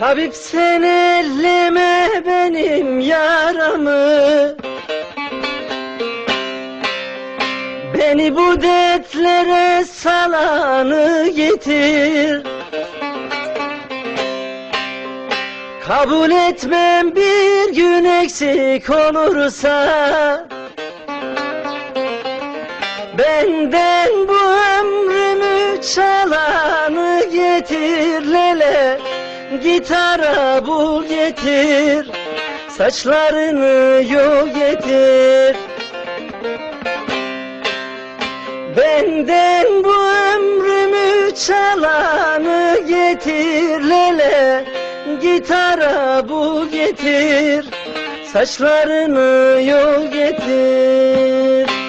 Tabip sen elleme benim yaramı. Beni bu dertlere salanı getir. Kabul etmem bir gün eksik olursa. Benden bu ömrümü çalanı Gitara bul getir Saçlarını yol getir. Benden bu ömrümü çalanı getir lele. Gitara bul getir Saçlarını yol getir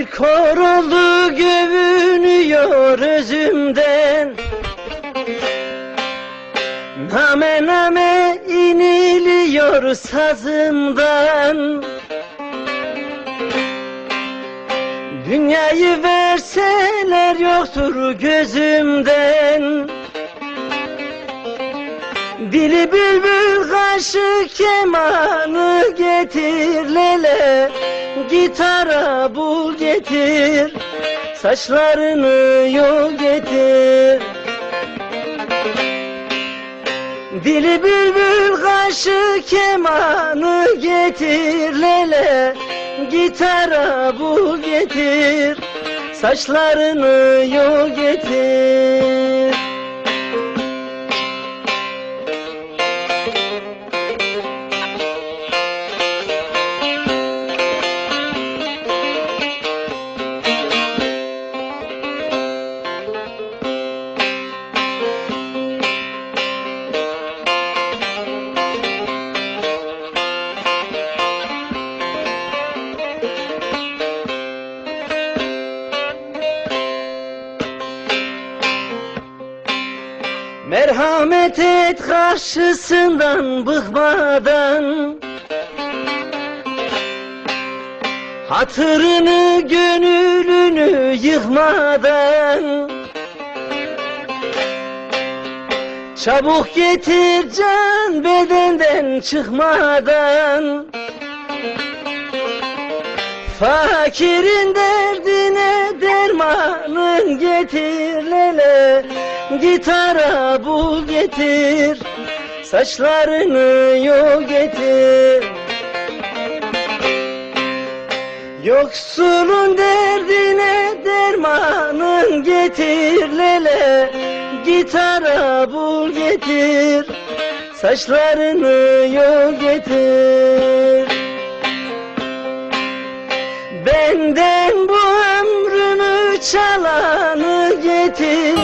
Bir kor oldu gövünüyor özümden. Name name iniliyor sazımdan. Dünyayı verseler yoktur gözümden Dili bülbül kaşı kemanı getir lele. Gitara bul getir Saçlarını yol getir. Dili bülbül kaşı kemanı getir lele. Gitara bul getir Saçlarını yol getir Merhamet et karşısından bıkmadan. Hatırını gönlünü yıkmadan. Çabuk getir can bedenden çıkmadan. Fakirin derdine dermanın getir lele Gitara bul getir Saçlarını yol getir. Yoksulun derdine dermanın getir lele. Gitara bul getir Saçlarını yol getir. Benden bu ömrümü çalanı getir